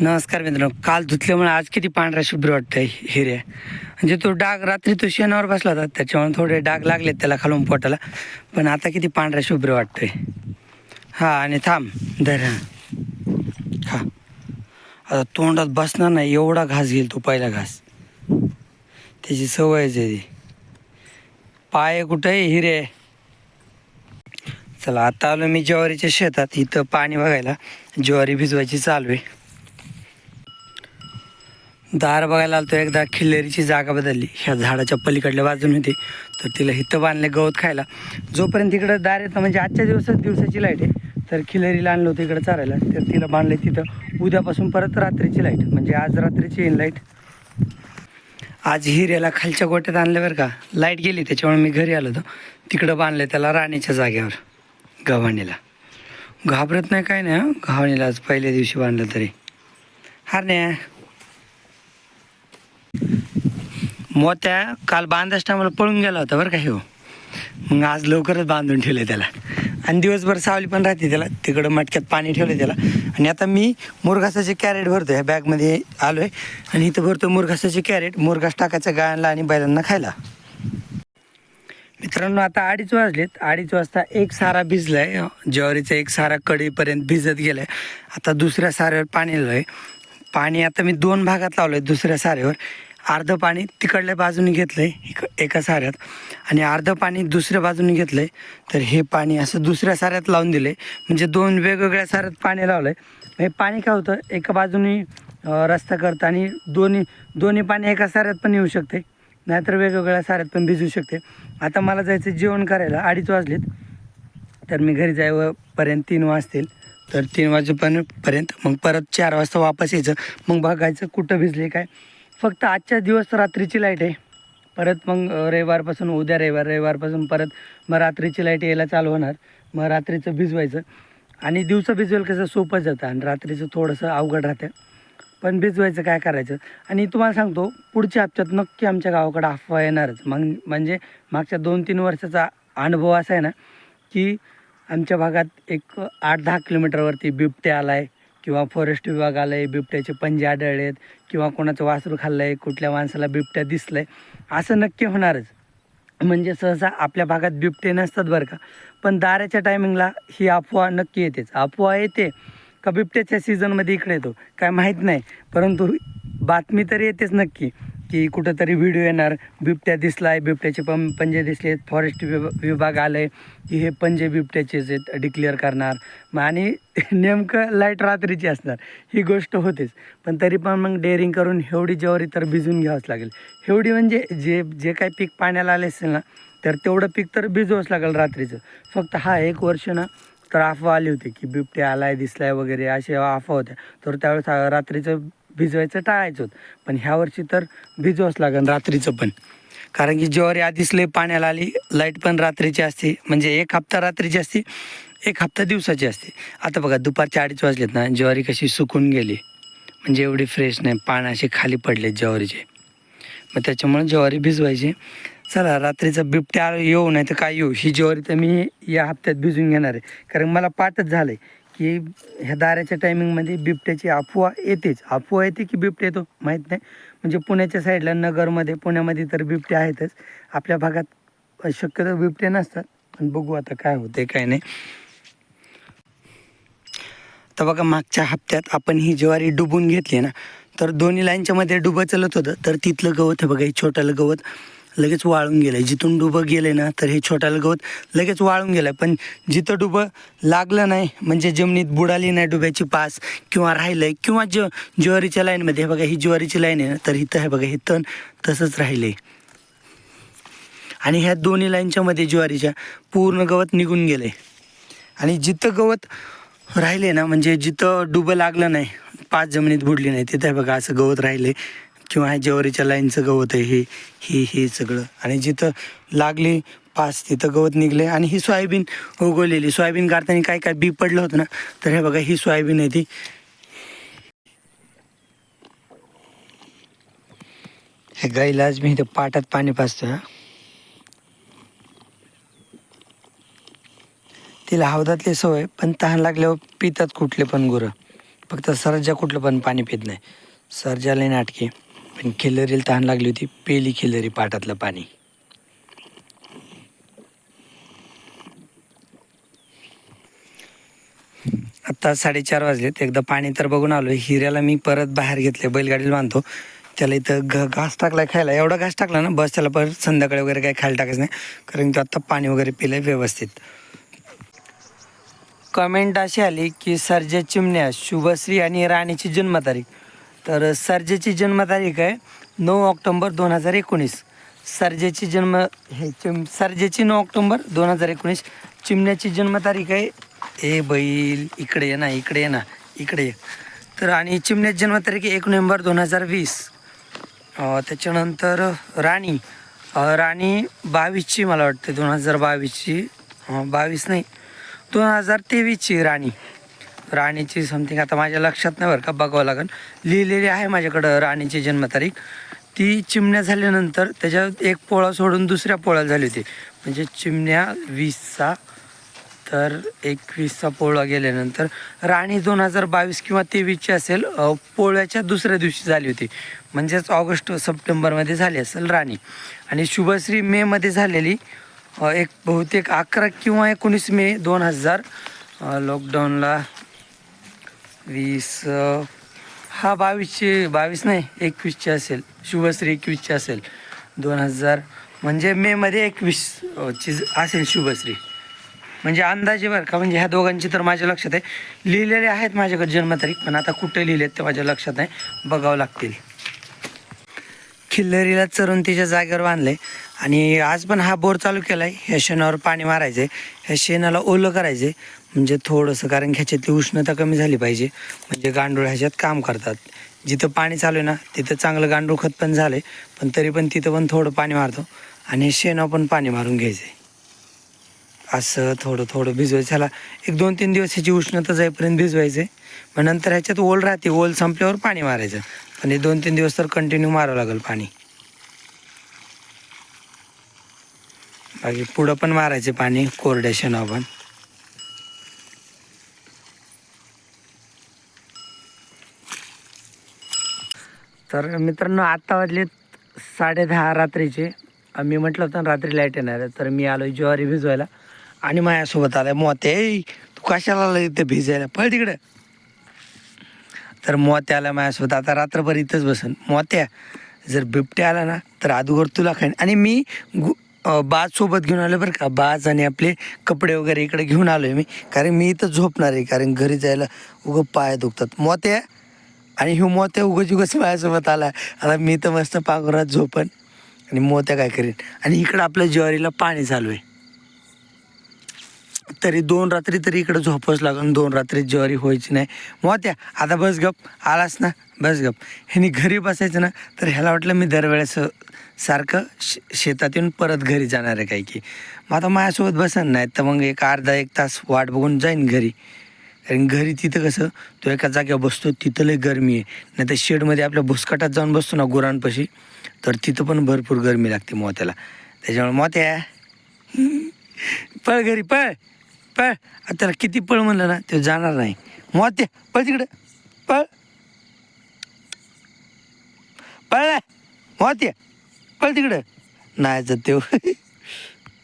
नमस्कार मित्रांनो. काल धुतल्यामुळे आज किती पांढरा शुभ्र वाटतंय हिरे म्हणजे तो डाग रात्री तो शेणावर बसला होता त्याच्यामुळे थोडे डाग लागलेत त्याला खालून पोटाला. पण आता किती पांढरा शुभ्र वाटतोय. हा आणि थांब धर हा. आता तोंडात बसणार नाही एवढा घास घेईल तो पहिला घास. त्याची सवयच आहे ती पाय कुठं आहे हिरे? चला आता आलो मी ज्वारीच्या शेतात. इथं पाणी बघायला. ज्वारी भिजवायची चालू आहे. दार बघायला आलतो एकदा खिल्लेरीची जागा बदलली. ह्या झाडाच्या पलीकडल्या बाजून होती. तर तिला हिथं बांधले गवत खायला. जोपर्यंत इकडं दार येतं म्हणजे आजच्या दिवसात दिवसाची लाइट आहे तर खिल्लेरीला आणलं होतं इकडं चारायला. तर तिला बांधले तिथं. उद्यापासून परत रात्रीची लाइट. म्हणजे आज रात्रीची येईल लाइट. आज हिऱ्याला खालच्या गोट्यात आणलं बरं का. लाइट गेली त्याच्यामुळे मी घरी आलो होतो. तिकडं बांधलं त्याला राणीच्या जागेवर गव्हाणीला. घाबरत नाही काय नाही घावणीला आज पहिल्या दिवशी बांधलं तरी. हार नाही मोत्या काल बांधाच टायमाला पळून गेला होता बरं का हो मग आज लवकरच बांधून ठेवले त्याला. आणि दिवसभर सावली पण राहते त्याला. तिकडं मटक्यात पाणी ठेवलं त्याला. आणि आता मी मुरघासाचे कॅरेट भरतो ह्या बॅगमध्ये आलो आहे आणि इथं भरतो मुरघासाचे कॅरेट. मुरघास टाकायचं गायांना आणि बैलांना खायला. मित्रांनो आता अडीच वाजलेत. अडीच वाजता एक सारा भिजलाय. ज्वारीचा एक सारा कडीपर्यंत भिजत गेलाय. आता दुसऱ्या साऱ्यावर पाणी आहे पाणी आता मी दोन भागात लावलं आहे दुसऱ्या साऱ्यावर अर्धं पाणी तिकडल्या बाजूने घेतलं आहे एका साऱ्यात. आणि अर्धं पाणी दुसऱ्या बाजूने घेतलं आहे तर हे पाणी असं दुसऱ्या साऱ्यात लावून दिलं आहे म्हणजे दोन वेगवेगळ्या साऱ्यात पाणी लावलं आहे हे पाणी काय होतं? एका बाजूने रस्ता करतं आणि दोन्ही दोन्ही पाणी एका साऱ्यात पण येऊ शकते. नाहीतर वेगवेगळ्या साऱ्यात पण भिजू शकते. आता मला जायचं जेवण करायला. अडीच वाजलेत. तर मी घरी जायपर्यंत तीन वाजतील. तर तीन वाजेपर्यंत मग परत चार वाजता वापस यायचं. मग बघायचं कुठं भिजले काय. फक्त आजच्या दिवस रात्रीची लाइट आहे. परत मग रविवारपासून उद्या रविवार रविवारपासून परत मग रात्रीची लाइट यायला चालू होणार. मग रात्रीचं भिजवायचं. आणि दिवसा भिजवेल कसं सोपं जातं. आणि रात्रीचं थोडंसं अवघड राहतं. पण भिजवायचं काय करायचं. आणि तुम्हाला सांगतो पुढच्या हप्त्यात नक्की आमच्या गावाकडे अफवा येणारच. मग म्हणजे मागच्या दोन तीन वर्षाचा अनुभव असा आहे ना की आमच्या भागात एक आठ दहा किलोमीटरवरती बिबट्या आला आहे किंवा फॉरेस्ट विभाग आला आहे बिबट्याचे पंजे आढळलेत किंवा कोणाचं वासरू खाल्लं आहे कुठल्या माणसाला बिबट्या दिसलं आहे असं नक्की होणारच. म्हणजे सहसा आपल्या भागात बिबटे नसतात बरं का. पण दाराच्या टायमिंगला ही अफवा नक्की येतेच. अफवा येते का बिबट्याच्या सीझनमध्ये इकडे येतो काय माहीत नाही. परंतु बातमी तर येतेच नक्की. की कुठंतरी व्हिडिओ येणार. बिबट्या दिसला आहे बिबट्याचे पं पंजे दिसलेत. फॉरेस्ट विभ विभाग आलं आहे की हे पंजे बिबट्याचेच आहेत डिक्लेअर करणार. मग आणि नेमकं लाइट रात्रीची असणार. ही गोष्ट होतेच. पण तरी पण मग डेअरिंग करून एवढी ज्वारी तर भिजून घ्यावंच लागेल. एवढी म्हणजे जे जे काही पीक पाण्याला आले असेल ना तर तेवढं पीक तर भिजवावंच लागेल रात्रीचं. फक्त हा एक वर्ष ना तर अफवा आली होती की बिबट्या आलाय दिसलाय वगैरे अशा अफवा होत्या. तर त्यावेळेस रात्रीचं भिजवायचं टाळायचं पण ह्या वर्षी तर भिजवावंच लागेल रात्रीचं पण. कारण की ज्वारी आधीच लय पाण्याला आली लाइट पण रात्रीची असते. म्हणजे एक हप्ता रात्रीची असते एक हप्ता दिवसाची असते. आता बघा दुपारच्या अडीच वाजलेत ना ज्वारी कशी सुकून गेली. म्हणजे एवढी फ्रेश नाही पाण्याशी खाली पडले ज्वारीचे. मग त्याच्यामुळे ज्वारी भिजवायची. चला रात्रीचा बिबट्या येऊ नाही तर काय येऊ. ही ज्वारी तर मी या हप्त्यात भिजून घेणार आहे. कारण मला पाठच झालं आहे की ह्या दाराच्या टायमिंगमध्ये बिबट्याची अफवा येतेच. अफवा येते की बिबट्या येतो? माहीत नाही. म्हणजे पुण्याच्या साईडला नगरमध्ये पुण्यामध्ये तर बिबटे आहेतच. आपल्या भागात शक्यतो बिबटे नसतात. पण बघू आता काय होते काय नाही. तर बघा मागच्या हप्त्यात आपण ही ज्वारी डुबून घेतली ना तर दोन्ही लाईनच्या मध्ये डुबं चलत होतं. तर तिथलं गवत हे बघा हे छोटंलं गवत. लगेच वाळून गेलं जिथून डुबं गेले ना तर हे छोटालं गवत लगेच वाळून गेलं पण जिथं डुबं लागलं नाही म्हणजे जमिनीत बुडाली नाही डुब्याची पास किंवा राहिलं किंवा ज ज्वारीच्या लाईनमध्ये हे बघा ही ज्वारीची लाईन आहे ना तर इथं हे बघा हे तण तसंच राहिले आणि ह्या दोन्ही लाईनच्या मध्ये ज्वारीच्या पूर्ण गवत निघून गेले आणि जिथं गवत राहिले ना म्हणजे जिथं डुबं लागलं नाही पाच जमिनीत बुडली नाही तिथं हे बघा असं गवत राहिले किंवा ह्या ज्वारीच्या लाईनचं गवत आहे हे हे हे सगळं. आणि जिथं लागली पाच तिथं गवत निघले आणि ही सोयाबीन उगवलेली. सोयाबीन काढताना काय काय बी पडलं होतं ना तर हे बघा ही सोयाबीन आहे ती. हे गाईला आज मी इथं पाटात पाणी पाचतो हा. तिला हौदातली सवय पण तहान लागल्यावर पितात कुठले पण गुरं. फक्त सरजा कुठलं पण पाणी पित नाही. सरजाला नाटके. पण खिल्लरीला तहान लागली होती पेली खिल्लरी पाटातलं पाणी. आत्ता साडेचार वाजलेत एकदा पाणी तर बघून आलो हिऱ्याला मी परत बाहेर घेतले बैलगाडीला बांधतो. त्याला इथं घ घास टाकलाय खायला. एवढा घास टाकला ना बस त्याला परत संध्याकाळी वगैरे काही खायला टाकायचं नाही. कारण तो आत्ता पाणी वगैरे पिलंय व्यवस्थित. कमेंट अशी आली की सर्जा चिमण्या शुभश्री आणि राणीची जन्मतारीख. तर सर्जेची जन्मतारीख आहे नऊ ऑक्टोंबर दोन हजार एकोणीस. सर्जेची जन्म हे चिम सर्जेची नऊ ऑक्टोंबर दोन हजार एकोणीस. चिमण्याची जन्मतारीख आहे. ए बैल इकडे ये ना इकडे ये ना इकडे ये. तर आणि चिमण्याची जन्मतारीख एक नोव्हेंबर दोन हजार वीस. त्याच्यानंतर राणी. राणी बावीसची मला वाटते दोन हजार बावीसची. बावीस नाही दोन हजार तेवीसची राणी. राणीची समथिंग आता माझ्या लक्षात नाही बरं का बघावं लागेल लिहिलेली आहे माझ्याकडं राणीची जन्मतारीख. ती चिमण्या झाल्यानंतर त्याच्यात एक पोळा सोडून दुसऱ्या पोळ्याला झाली होती. म्हणजे चिमण्या वीसचा तर एकवीसचा पोळा गेल्यानंतर राणी दोन हजार बावीस किंवा तेवीसची असेल पोळ्याच्या दुसऱ्या दिवशी झाली होती. म्हणजेच ऑगस्ट सप्टेंबरमध्ये झाली असेल राणी. आणि शुभश्री मेमध्ये झालेली एक बहुतेक अकरा किंवा एकोणीस मे दोन हजार लॉकडाऊनला वीस हा बावीसची बावीस नाही एकवीसची असेल. शुभश्री एकवीसची असेल. दोन हजार म्हणजे मेमध्ये एकवीस ची असेल शुभश्री. म्हणजे अंदाजे बरं का म्हणजे ह्या दोघांची तर माझ्या लक्षात आहे. लिहिलेले आहेत माझ्याकडे जन्मतारीख पण आता कुठे लिहिलेत ते माझ्या लक्षात आहे बघावं लागतील. खिल्लरीला चरून तिच्या जागेवर बांधले आणि आज पण हा बोर चालू केला आहे ह्या शेणावर पाणी मारायचे ह्या शेणाला ओलं करायचे म्हणजे थोडंसं कारण ह्याच्यातली उष्णता कमी झाली पाहिजे. म्हणजे गांडूळ ह्याच्यात काम करतात. जिथं पाणी चालू आहे ना तिथं चांगलं गांडूळ खत पण झालं आहे पण तरी पण तिथं पण थोडं पाणी मारतो. आणि हे शेणावर पण पाणी मारून घ्यायचं आहे असं थोडं थोडं भिजवायचं. ह्याला एक दोन तीन दिवस ह्याची उष्णता जाईपर्यंत भिजवायचं मग नंतर ह्याच्यात ओल राहते. ओल संपल्यावर पाणी मारायचं. पण हे दोन तीन दिवस तर कंटिन्यू मारावं लागेल पाणी. बाकी पुढं पण मारायचं पाणी कोरड्या शेणावर पण. तर मित्रांनो आत्ता वाजलेत साडे दहा रात्रीचे. मी म्हटलं होतं रात्री लाइट येणार आहे. तर मी आलो ज्वारी भिजवायला. आणि माझ्यासोबत आलाय मोते तू कशाला आला इथे भिजायला? पळ तिकडं. तर मोत्या आला माझ्यासोबत. आता रात्रभर इथंच बसन. मोत्या जर बिबट्या आला ना तर अगोदर तुला खाईन. आणि मी गु बाज सोबत घेऊन आलो बरं का. बाज आणि आपले कपडे वगैरे इकडे घेऊन आलो आहे मी. कारण मी इथं झोपणार आहे. कारण घरी जायला उगं पाय दुखतात. मोत्या आणि ह्यो मोत्या उगच उगच माझ्यासोबत आला आता मी तर मस्त पाघरात झोपन आणि मोत्या काय करीन. आणि इकडं आपल्या ज्वारीला पाणी चालू आहे. तरी दोन रात्री तरी इकडं झोपच लागून दोन रात्री ज्वारी व्हायची नाही. मोत्या आता बस गप. आलास ना? बस गप. ह्यानी घरी बसायचं ना तर ह्याला वाटलं मी दरवेळेस सारखं शे शेतात येऊन परत घरी जाणार आहे काय की. मग आता माझ्यासोबत बसन नाही तर मग एक अर्धा एक तास वाट बघून जाईन घरी. कारण घरी तिथं कसं तो एका जाग्यावर बसतो तिथं लय गरमी आहे. नाही तर शेडमध्ये आपल्या भुसकाटात जाऊन बसतो ना गुरांपाशी तर तिथं पण भरपूर गरमी लागते मोत्याला. त्याच्यामुळे मोत्या पळ घरी पळ पळ. त्याला किती पळ म्हणलं ना ते जाणार नाही. मोत्या पळ तिकडं पळ. पळ मोत्या पळ तिकडं. नाही जात ते.